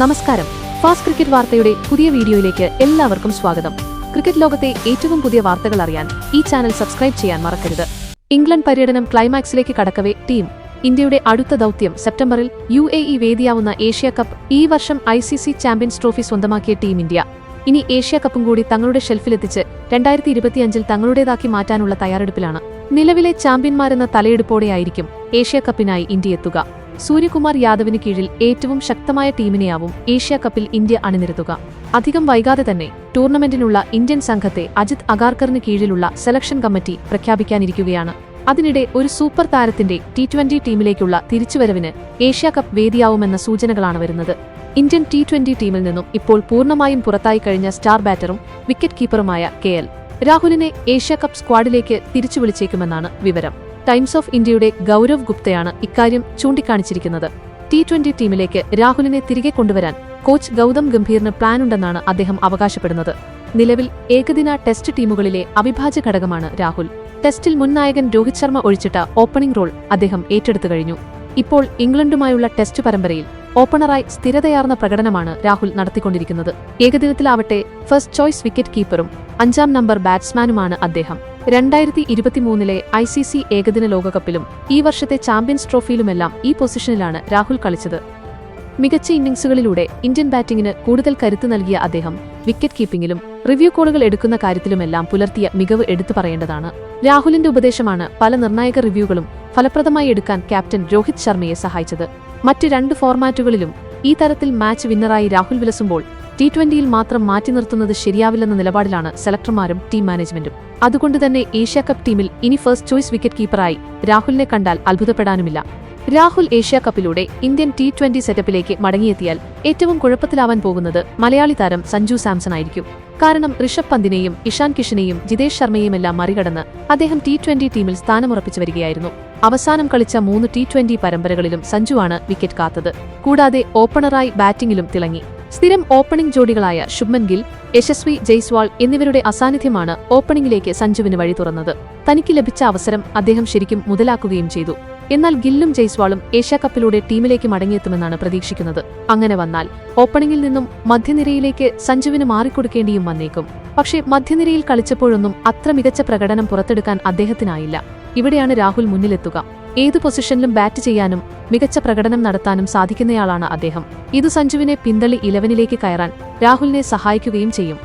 നമസ്കാരം. Fast cricket വാർത്തയുടെ പുതിയ വീഡിയോയിലേക്ക് എല്ലാവർക്കും സ്വാഗതം. ക്രിക്കറ്റ് ലോകത്തെ ഏറ്റവും പുതിയ വാർത്തകൾ അറിയാൻ ഈ ചാനൽ സബ്സ്ക്രൈബ് ചെയ്യാൻ മറക്കരുത്. ഇംഗ്ലണ്ട് പര്യടനം ക്ലൈമാക്സിലേക്ക് കടക്കവേ ടീം. ഇന്ത്യയുടെ അടുത്ത ദൗത്യം സെപ്റ്റംബറിൽ യു എ ഇ വേദിയാവുന്ന ഏഷ്യ കപ്പ് ഈ വർഷം I C C champions trophy സ്വന്തമാക്കിയ ടീം ഇന്ത്യ. ഇനി ഏഷ്യ കപ്പും കൂടി തങ്ങളുടെ ഷെൽഫിലെത്തിച്ച് രണ്ടായിരത്തി ഇരുപത്തിയഞ്ചിൽ തങ്ങളുടേതാക്കി മാറ്റാനുള്ള തയ്യാറെടുപ്പിലാണ്. നിലവിലെ ചാമ്പ്യന്മാരെന്ന തലയെടുപ്പോടെയായിരിക്കും ഏഷ്യ കപ്പിനായി ഇന്ത്യ എത്തുക. സൂര്യകുമാർ യാദവിന് കീഴിൽ ഏറ്റവും ശക്തമായ ടീമിനെയാവും ഏഷ്യ കപ്പിൽ ഇന്ത്യ അണിനിരത്തുക. അധികം വൈകാതെ തന്നെ ടൂർണമെന്റിനുള്ള ഇന്ത്യൻ സംഘത്തെ അജിത് അഗാർക്കറിന് കീഴിലുള്ള സെലക്ഷൻ കമ്മിറ്റി പ്രഖ്യാപിക്കാനിരിക്കുകയാണ്. അതിനിടെ ഒരു സൂപ്പർ താരത്തിന്റെ ടി ട്വന്റി ടീമിലേക്കുള്ള തിരിച്ചുവരവിന് ഏഷ്യ കപ്പ് വേദിയാവുമെന്ന സൂചനകളാണ് വരുന്നത്. ഇന്ത്യൻ ടി ട്വന്റി ടീമിൽ നിന്നും ഇപ്പോൾ പൂർണമായും പുറത്തായി കഴിഞ്ഞ സ്റ്റാർ ബാറ്ററും വിക്കറ്റ് കീപ്പറുമായ കെ എൽ. രാഹുലിനെ ഏഷ്യ കപ്പ് സ്ക്വാഡിലേക്ക് തിരിച്ചു വിളിച്ചേക്കുമെന്നാണ് വിവരം. ടൈംസ് ഓഫ് ഇന്ത്യയുടെ ഗൗരവ് ഗുപ്തയാണ് ഇക്കാര്യം ചൂണ്ടിക്കാണിച്ചിരിക്കുന്നത്. ടി ട്വന്റി ടീമിലേക്ക് രാഹുലിനെ തിരികെ കൊണ്ടുവരാൻ കോച്ച് ഗൗതം ഗംഭീറിന് പ്ലാനുണ്ടെന്നാണ് അദ്ദേഹം അവകാശപ്പെടുന്നത്. നിലവിൽ ഏകദിന ടെസ്റ്റ് ടീമുകളിലെ അവിഭാജ്യ ഘടകമാണ് രാഹുൽ. ടെസ്റ്റിൽ മുൻ നായകൻ രോഹിത് ശർമ്മ ഒഴിച്ചിട്ട ഓപ്പണിംഗ് റോൾ അദ്ദേഹം ഏറ്റെടുത്തു കഴിഞ്ഞു. ഇപ്പോൾ ഇംഗ്ലണ്ടുമായുള്ള ടെസ്റ്റ് പരമ്പരയിൽ ഓപ്പണറായി സ്ഥിരതയാർന്ന പ്രകടനമാണ് രാഹുൽ നടത്തിക്കൊണ്ടിരിക്കുന്നത്. ഏകദിനത്തിലാവട്ടെ ഫസ്റ്റ് ചോയ്സ് വിക്കറ്റ് കീപ്പറും അഞ്ചാം നമ്പർ ബാറ്റ്സ്മാനുമാണ് അദ്ദേഹം. രണ്ടായിരത്തി ഇരുപത്തിമൂന്നിലെ ഐ സി സി ഏകദിന ലോകകപ്പിലും ഈ വർഷത്തെ ചാമ്പ്യൻസ് ട്രോഫിയിലുമെല്ലാം ഈ പൊസിഷനിലാണ് രാഹുൽ കളിച്ചത്. മികച്ച ഇന്നിംഗ്സുകളിലൂടെ ഇന്ത്യൻ ബാറ്റിംഗിന് കൂടുതൽ കരുത്ത് നൽകിയ അദ്ദേഹം വിക്കറ്റ് കീപ്പിംഗിലും റിവ്യൂ കോളുകൾ എടുക്കുന്ന കാര്യത്തിലുമെല്ലാം പുലർത്തിയ മികവ് എടുത്തു പറയേണ്ടതാണ്. രാഹുലിന്റെ ഉപദേശമാണ് പല നിർണായക റിവ്യൂകളും ഫലപ്രദമായി എടുക്കാൻ ക്യാപ്റ്റൻ രോഹിത് ശർമ്മയെ സഹായിച്ചത്. മറ്റ് രണ്ട് ഫോർമാറ്റുകളിലും ഈ തരത്തിൽ മാച്ച് വിന്നറായി രാഹുൽ വിലസുമ്പോൾ ടി ട്വന്റിയിൽ മാത്രം മാറ്റി നിർത്തുന്നത് ശരിയാവില്ലെന്ന നിലപാടിലാണ് സെലക്ടർമാരും ടീം മാനേജ്മെന്റും. അതുകൊണ്ടുതന്നെ ഏഷ്യ കപ്പ് ടീമിൽ ഇനി ഫസ്റ്റ് ചോയ്സ് വിക്കറ്റ് കീപ്പറായി രാഹുലിനെ കണ്ടാൽ അത്ഭുതപ്പെടാനുമില്ല. രാഹുൽ ഏഷ്യാകപ്പിലൂടെ ഇന്ത്യൻ ടി ട്വന്റി സെറ്റപ്പിലേക്ക് മടങ്ങിയെത്തിയാൽ ഏറ്റവും കുഴപ്പത്തിലാവാൻ പോകുന്നത് മലയാളി താരം സഞ്ജു സാംസൺ ആയിരിക്കും കാരണം ഋഷഭ് പന്തിനെയും ഇഷാൻ കിഷനെയും ജിതേഷ് ശർമ്മയുമെല്ലാം മറികടന്ന് അദ്ദേഹം ടി ട്വന്റി ടീമിൽ സ്ഥാനമുറപ്പിച്ചു വരികയായിരുന്നു. അവസാനം കളിച്ച മൂന്ന് ടി ട്വന്റി പരമ്പരകളിലും സഞ്ജുവാണ് വിക്കറ്റ് കാത്തത്. കൂടാതെ ഓപ്പണറായി ബാറ്റിംഗിലും തിളങ്ങി. സ്ഥിരം ഓപ്പണിംഗ് ജോഡികളായ ശുഭ്മൻ ഗിൽ യശസ്വി ജയ്സ്വാൾ എന്നിവരുടെ അസാന്നിധ്യമാണ് ഓപ്പണിംഗിലേക്ക് സഞ്ജുവിന് വഴി തുറന്നത്. തനിക്ക് ലഭിച്ച അവസരം അദ്ദേഹം ശരിക്കും മുതലാക്കുകയും ചെയ്തു. എന്നാൽ ഗില്ലും ജയ്സ്വാളും ഏഷ്യാകപ്പിലൂടെ ടീമിലേക്ക് മടങ്ങിയെത്തുമെന്നാണ് പ്രതീക്ഷിക്കുന്നത്. അങ്ങനെ വന്നാൽ ഓപ്പണിംഗിൽ നിന്നും മധ്യനിരയിലേക്ക് സഞ്ജുവിന് മാറിക്കൊടുക്കേണ്ടിയും വന്നേക്കും. പക്ഷേ മധ്യനിരയിൽ കളിച്ചപ്പോഴൊന്നും അത്ര മികച്ച പ്രകടനം പുറത്തെടുക്കാൻ അദ്ദേഹത്തിനായില്ല. ഇവിടെയാണ് രാഹുൽ മുന്നിലെത്തുക. ഏത് പൊസിഷനിലും ബാറ്റ് ചെയ്യാനും മികച്ച പ്രകടനം നടത്താനും സാധിക്കുന്നയാളാണ് അദ്ദേഹം. ഇത് സഞ്ജുവിനെ പിന്തള്ളി ഇലവനിലേക്ക് കയറാൻ രാഹുലിനെ സഹായിക്കുകയും ചെയ്യും.